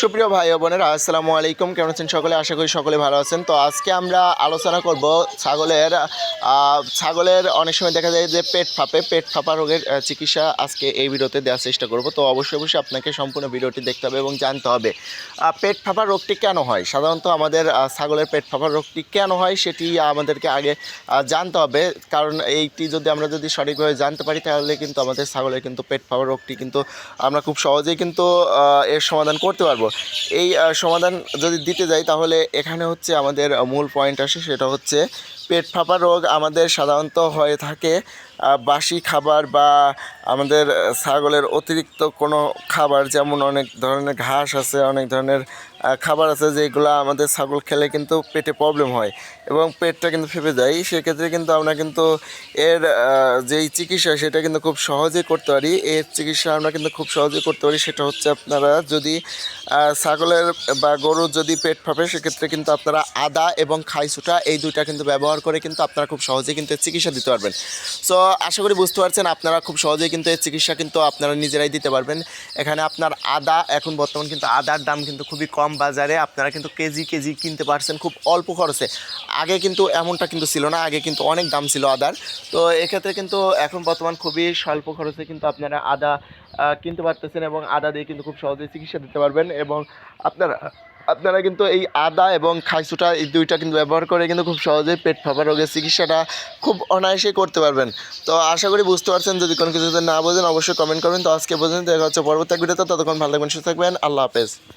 সুপ্রিয় ভাই বোনেরা, আসসালামু আলাইকুম। কেমন আছেন সকলে? আশা করি সকলে ভালো আছেন। তো আজকে আমরা আলোচনা করব ছাগলের ছাগলের অনেক সময় দেখা যায় যে পেট ফাঁপে, পেট ফাঁপা রোগের চিকিৎসা আজকে এই ভিডিওতে দেওয়ার চেষ্টা করব। তো অবশ্যই অবশ্যই আপনাকে সম্পূর্ণ ভিডিওটি দেখতে হবে এবং জানতে হবে পেট ফাঁপা রোগটি কেন হয়? সাধারণত আমাদের ছাগলের পেট ফাঁপা রোগটি কেন হয় সেটি আমাদেরকে আগে জানতে হবে। কারণ এইটি যদি আমরা যদি সঠিকভাবে জানতে পারি, তাহলে কিন্তু আমাদের ছাগলের কিন্তু পেট ফাঁপা রোগটি কিন্তু আমরা খুব সহজেই কিন্তু এর সমাধান করতে পারব। এই সমাধান যদি দিতে যাই তাহলে এখানে হচ্ছে আমাদের মূল পয়েন্ট আসে, সেটা হচ্ছে পেট ফাঁপা রোগ আমাদের সাধারণত হয়ে থাকে। বাসি খাবার বা আমাদের ছাগলের অতিরিক্ত কোনো খাবার, যেমন অনেক ধরনের ঘাস আছে, অনেক ধরনের খাবার আছে যেগুলো আমাদের ছাগল খেলে কিন্তু পেটে প্রবলেম হয় এবং পেটটা কিন্তু ফেপে যায়। সেক্ষেত্রে কিন্তু আমরা কিন্তু এর যেই চিকিৎসা, সেটা কিন্তু খুব সহজেই করতে পারি। এর চিকিৎসা আমরা কিন্তু খুব সহজেই করতে পারি। সেটা হচ্ছে আপনারা যদি ছাগলের বা গরুর যদি পেট ফাঁপে, সেক্ষেত্রে কিন্তু আপনারা আদা এবং খাইসুটা এই দুইটা কিন্তু ব্যবহার করে কিন্তু আপনারা খুব সহজেই কিন্তু চিকিৎসা দিতে পারবেন। সো আশা করি বুঝতে পারছেন, আপনারা খুব সহজেই কিন্তু এর চিকিৎসা কিন্তু আপনারা নিজেরাই দিতে পারবেন। এখানে আপনার আদা, এখন বর্তমান কিন্তু আদার দাম কিন্তু খুবই কম বাজারে, আপনারা কিন্তু কেজি কেজি কিনতে পারছেন খুব অল্প খরচে। আগে কিন্তু এমনটা কিন্তু ছিল না, আগে কিন্তু অনেক দাম ছিল আদার। তো এক্ষেত্রে কিন্তু এখন বর্তমান খুবই স্বল্প খরচে কিন্তু আপনারা আদা কিনতে পারতেছেন এবং আদা দিয়ে কিন্তু খুব সহজেই চিকিৎসা দিতে পারবেন এবং আপনারা আপনারা কিন্তু এই আদা এবং খাইসুটা এই দুইটা কিন্তু ব্যবহার করে কিন্তু খুব সহজেই পেট ফাঁপা রোগের চিকিৎসাটা খুব অনায়াসেই করতে পারবেন। তো আশা করি বুঝতে পারছেন, যদি কোনো কিছু না বোঝেন, অবশ্যই কমেন্ট করবেন। তো আজকে বোঝেন দেখা হচ্ছে পরবর্তী ভিডিওতে, ততক্ষণ ভালো থাকবেন, সুস্থ থাকবেন, আল্লাহ হাফেজ।